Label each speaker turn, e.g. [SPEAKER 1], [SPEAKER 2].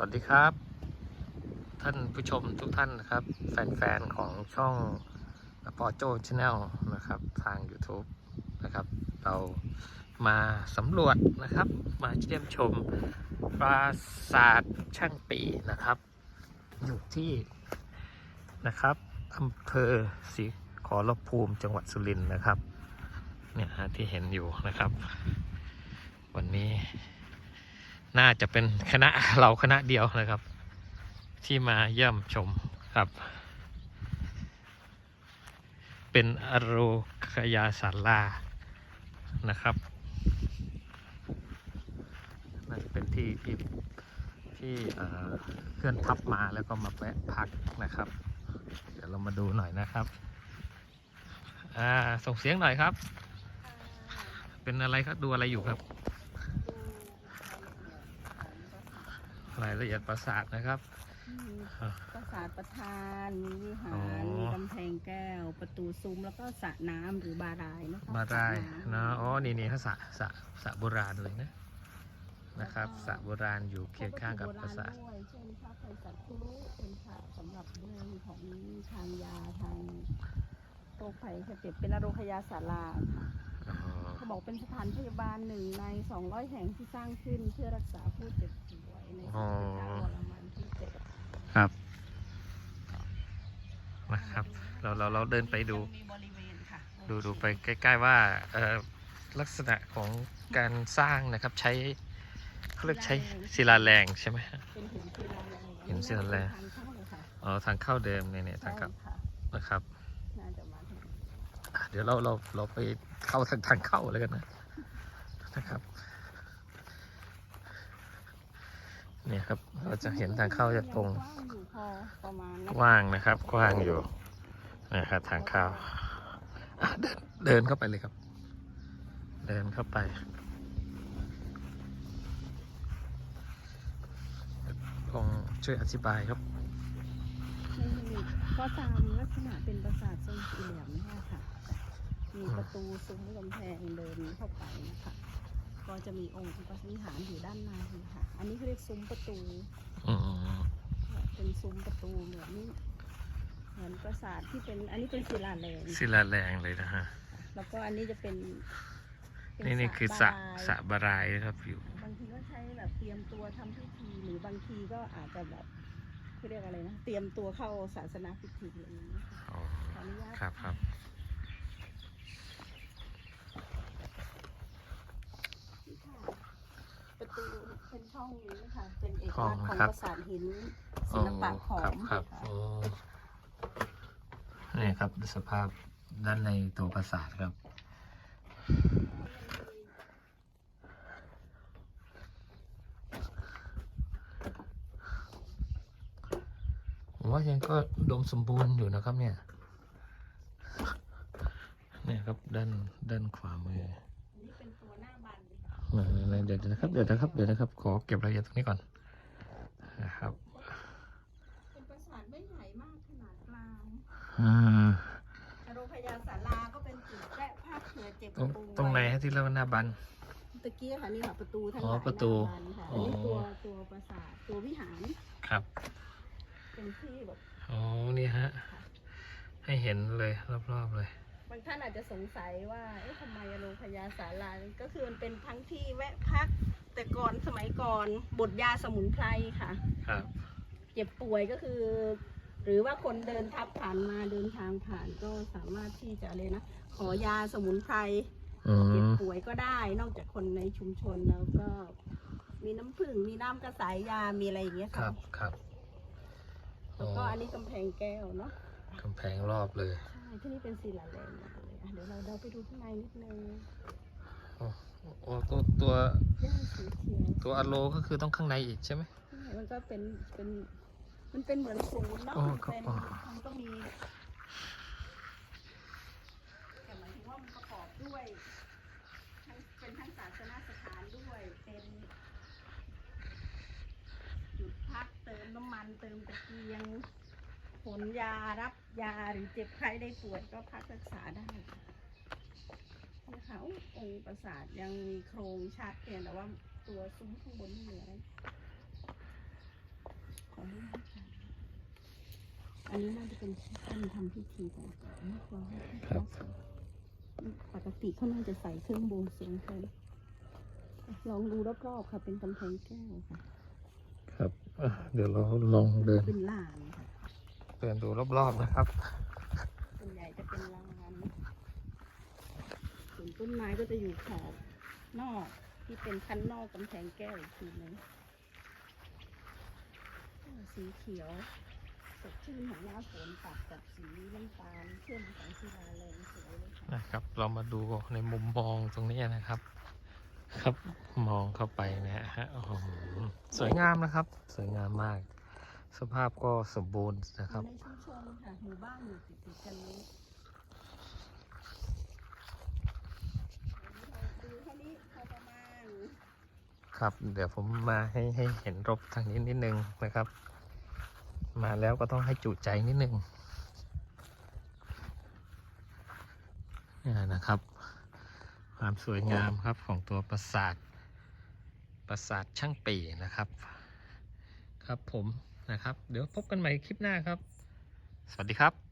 [SPEAKER 1] สวัสดีครับ ท่านผู้ชมทุกท่านนะครับ แฟนๆของช่องปอโจชาแนลนะครับ ทาง YouTube นะครับ เรามาสำรวจนะครับ มาเยี่ยมชมปราสาทช่างปีนะครับ อยู่ที่นะครับอำเภอศรีขอรภูมิจังหวัดสุรินทร์นะครับ เนี่ยฮะที่เห็นอยู่นะครับ วันนี้ น่าจะเป็นคณะเราคณะเดียวนะครับ ที่มาเยี่ยมชมครับ เป็นอโรคยาศาลานะครับน่าจะเป็นที่ที่ที่เอ่อเพื่อนทับมาแล้วก็มาแวะพักนะครับ เดี๋ยวเรามาดูหน่อยนะครับอ่าส่งเสียงหน่อยครับ เป็นอะไรครับดูอะไรอยู่ครับ รายละเอียดปราสาทนะครับ
[SPEAKER 2] มี
[SPEAKER 1] อ่า
[SPEAKER 2] ปราสาทประธานมีวิหา
[SPEAKER 1] อ๋อ
[SPEAKER 2] รมีกำแพงแก้ว ประตูซุ้มแล้วก็สระน้ำหรือบารายนะคะ
[SPEAKER 1] มาได้
[SPEAKER 2] สรำ
[SPEAKER 1] นะอ๋อนี่นี่ถ้าสระสระสระโบราณเลยนะนะครับสระโบราณอยู่เคียงข้างกับปราสาท
[SPEAKER 2] พววัตถุโบณด้วยเช่นพระไพศาลคุรุเป็นพระสำหรับเรื่องของทางยาทางโรคภัยไข้เจ็บเป็นอโรคยาศาลาค่ะ
[SPEAKER 1] อ๋อ
[SPEAKER 2] เขาบอกเป็นสถานพยาบาลหนึ่งใน 200 แห่งที่สร้างขึ้นเพื่อรักษาผู้เจ็บ ป่วยในสมัยเจ้าวรมันที่เจ็ด
[SPEAKER 1] ครับนะครับ เราเราเราเดินไปดู
[SPEAKER 2] มีบริเวณค่ะ
[SPEAKER 1] ดูดูไปใกล้ ๆ ว่าเอ่อลักษณะของการสร้างนะครับใช้เขาเรียกใช้ศิลาแรงใช่ไหมฮะ
[SPEAKER 2] เป็นหินศิลาแรง
[SPEAKER 1] หินศิลาแรง
[SPEAKER 2] ทางเข้าเลยค่ะ
[SPEAKER 1] อ๋อทางเข้าเดิมเนี่ยเนี่ยทางเข้า
[SPEAKER 2] ใช่ค่ะ
[SPEAKER 1] นะครับ
[SPEAKER 2] น่าจะมาถึง
[SPEAKER 1] อะเดี๋ยวเราเราเราไปเข้าทางทางเข้าเลยกันนะนะครับ เนี่ยครับ เราจะเห็นทางเข้าจะตรง
[SPEAKER 2] กว้างอยู่พอประมาณนะ
[SPEAKER 1] กว้างนะครับ กว้างอยู่นะครับทางเข้าอะเดินเดินเข้าไปเลยครับ เดินเข้าไปลองช่วยอธิบายครับ
[SPEAKER 2] นี่ก็ตามลักษณะเป็นปราสาททรงสี่เหลี่ยมเนี่ยค่ะ มีประตูซุ้มกำแพงเดินเข้าไปนะคะ ก็จะมีองค์พระวิหารอยู่ด้านในค่ะ อันนี้เขาเรียกซุ้มประตู
[SPEAKER 1] อืม
[SPEAKER 2] เป็นซุ้มประตูเหมือนเหมือนปราสาทที่เป็น อันนี้เป็นศิลาแรง
[SPEAKER 1] ศิลาแรงเลยนะฮะ
[SPEAKER 2] แล้วก็อันนี้จะเป็นเป็
[SPEAKER 1] นี่นี่คือสระ
[SPEAKER 2] บาราย
[SPEAKER 1] สระบารายนะครับอยู่
[SPEAKER 2] บางทีก็ใช้แบบเตรียมตัวทำพิธีหรือบางทีก็อาจจะแบบเขาเรียกอะไรนะ เตรียมตัวเข้าศาสนาพิธีอะไรอย่างนี้ยค่ะ
[SPEAKER 1] อ๋อ
[SPEAKER 2] ขออนุญาต
[SPEAKER 1] ครับครับ
[SPEAKER 2] ประ ตูเป็นช่องนี้นะคะเป็นเอก
[SPEAKER 1] ห้อง
[SPEAKER 2] ลักษณ์ของ
[SPEAKER 1] ครับ
[SPEAKER 2] ปราสาทหินศิลปะขอ
[SPEAKER 1] ครับ
[SPEAKER 2] ม
[SPEAKER 1] ครับ
[SPEAKER 2] ค่ะ
[SPEAKER 1] โอ้นี่ครับสภาพด้านในตัวปราสาทครับผมว่ายังก็อุดมสมบูรณ์อยู่นะครับเนี่ย เนี่ยครับด้านด้านขวามือ เดี๋ยวเดี๋ยวนะครับ เดี๋ยวนะครับ เดี๋ยวนะครับ ขอเก็บรายละเอียดตรงนี้ก่อนนะครับ
[SPEAKER 2] เป็นปราสาทไม่ใหญ่มากขนาดกลาง
[SPEAKER 1] อ่า
[SPEAKER 2] โรงพยาศาลาก็เป็นจุดแวะพักเผื่อเจ็บ
[SPEAKER 1] ตรง
[SPEAKER 2] ป่วย
[SPEAKER 1] ตรงไหนฮะที่เรียกว่าหน้าบัน
[SPEAKER 2] ตะกี้ค่ะนี่ค่ะประตูทั้ง
[SPEAKER 1] อ๋อ
[SPEAKER 2] หลาย
[SPEAKER 1] ประตู
[SPEAKER 2] หน้าบานค่ะ
[SPEAKER 1] อ๋
[SPEAKER 2] อั
[SPEAKER 1] อ
[SPEAKER 2] นนี้ตัวตัวปราสาทตัววิหาร
[SPEAKER 1] ครับ
[SPEAKER 2] เป็นที่แบบ
[SPEAKER 1] อ๋อนี่ฮะ ให้เห็นเลยรอบๆเลย
[SPEAKER 2] บางท่านอาจจะสงสัยว่าเอ๊ะทำไมโรงพยาศาลาก็คือมันเป็นทั้งที่แวะพักแต่ก่อนสมัยก่อนบทยาสมุนไพรค่ะ
[SPEAKER 1] ครับ
[SPEAKER 2] เจ็บป่วยก็คือ หรือว่าคนเดินทับผ่านมาเดินทางผ่านก็สามารถที่จะเลยนะ ขอยาสมุนไพร
[SPEAKER 1] อื
[SPEAKER 2] เจ็บ
[SPEAKER 1] ม
[SPEAKER 2] ป่วยก็ได้ นอกจากคนในชุมชนแล้วก็ มีน้ำผึ้งมีน้ำกระสายยามีอะไรอย่างเงี้ย
[SPEAKER 1] ค
[SPEAKER 2] ค่ะ
[SPEAKER 1] รับ ครับ
[SPEAKER 2] แล้วก็อันนี้กำแพงแก้วเนาะ
[SPEAKER 1] กำแพงรอบเลย
[SPEAKER 2] ใช่ ที่นี่เป็นศิลาแรงหมดเลยอะเดี๋ยวเราเดินไปดูข้างในนิดนึง
[SPEAKER 1] โอ้ตัวตัว
[SPEAKER 2] ย่าสีเขียว
[SPEAKER 1] ตัวอโลก็คือต้องข้างในอีกใช่ไหม
[SPEAKER 2] ใช่มันก็เป็นเป็นมันเป็นเหมือนศูนย์เนาะ
[SPEAKER 1] โอ้
[SPEAKER 2] มัน
[SPEAKER 1] ครับ
[SPEAKER 2] เป็น
[SPEAKER 1] อ๋อ
[SPEAKER 2] มันก็มีแต่หมายถึงว่ามันประกอบด้วยทั้งเป็นทั้งศาสนสถานด้วยเป็นจุดพักเติมน้ำมันเติมตะเกียงผ ลยารับยาหรือเจ็บไข้ได้ป่วยก็พักรักษาได้ค่ะนะคะอุ๊ยองค์ปราสาทยังมีโครงชัดเพียงแต่ว่าตัวซุ้มข้างบนไม่เหลืออะไรอันนี้น่าจะเป็นท่านทำพิธีต่างๆไม่ควรให้
[SPEAKER 1] ครับ
[SPEAKER 2] ปกติเขาน่าจะใส่เครื่องบวงสรวงกันลองดูรอบๆค่ะ เป็นกำแพงแก้วค่ะ
[SPEAKER 1] ครับอะเดี๋ยวเราลองเดิน
[SPEAKER 2] เป็นลานค่ะ
[SPEAKER 1] เดินดูรอบๆนะครับ
[SPEAKER 2] ส่วนใหญ่จะเป็นลานส่วนต้นไม้ก็จะอยู่ขอบนอกที่เป็นชั้นนอกกำแพงแก้วอีกทีนึงสีเขียวสดชื่นของหน้าฝนตัดกับสีน้ำตาลเข้มของศิลาแรงสวยเลยค่ะ
[SPEAKER 1] นะครับ เรามาดูในมุมมองตรงนี้นะครับ ครับมองเข้าไปนะฮะโอ้โหสวยงามนะครับ สวยงามมาก สภาพก็สมบูรณ์นะครับ
[SPEAKER 2] ในชุมชนค่ะหมู่บ้านอยู่ติดๆกันนี้ดูแค่นี้พอประมาณ
[SPEAKER 1] ครับ เดี๋ยวผมมาให้ให้เห็นรบทางนี้นิดนึงนะครับ มาแล้วก็ต้องให้จุใจนิดนึงนี่นะครับ ความสวยงามครับของตัวปราสาทปราสาทช่างปีนะครับ ครับผม นะครับ เดี๋ยวพบกันใหม่คลิปหน้าครับ สวัสดีครับ